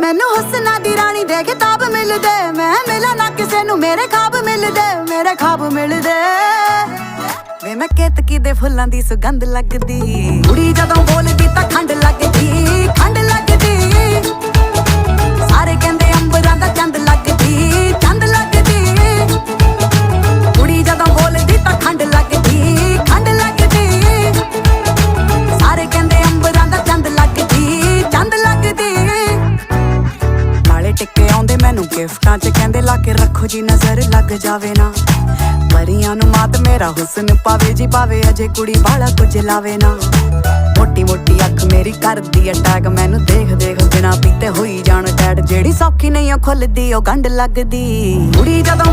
ਮੈਨੂੰ ਹੁਸਨਾ ਦੀ ਰਾਣੀ ਦੇ ਖਿਤਾਬ ਮਿਲਦੇ। ਮੈਂ ਮਿਲਾਂ ਨਾ ਕਿਸੇ ਨੂੰ, ਮੇਰੇ ਖਾਬ ਮਿਲਦੇ, ਮੇਰੇ ਖਾਬ ਮਿਲਦੇ। ਵੇ ਮੈਂ ਕੇਤਕੀ ਦੇ ਫੁੱਲਾਂ ਦੀ ਸੁਗੰਧ ਲੱਗਦੀ। ਕੁੜੀ ਜਦੋਂ ਗਿਫਟਾਂ 'ਚ ਕਹਿੰਦੇ ਲਾ ਕੇ ਰੱਖੋ ਜੀ ਨਜ਼ਰ, ਲੱਗ ਜਾਵੇ ਨਾ। ਪਰੀਆਂ ਨੂੰ ਮਾਤ ਮੇਰਾ ਹੁਸਨ ਪਾਵੇ ਜੀ ਪਾਵੇ, ਅਜੇ ਕੁੜੀ ਬਾਲਾ ਕੁਝ ਲਾਵੇ ਨਾ। ਮੋਟੀ ਮੋਟੀ ਅੱਖ ਮੇਰੀ ਕਰਦੀ ਅਟੈਕ ਮੈਨੂੰ ਦੇਖ ਦੇਖ ਬਿਨਾ ਪੀਤੇ ਹੋਈ ਜਾਣ ਟੈਡ। ਜਿਹੜੀ ਸੌਖੀ ਨਹੀਂ ਉਹ ਖੁੱਲਦੀ, ਉਹ ਗੰਢ ਲੱਗਦੀ। ਕੁੜੀ ਜਦੋਂ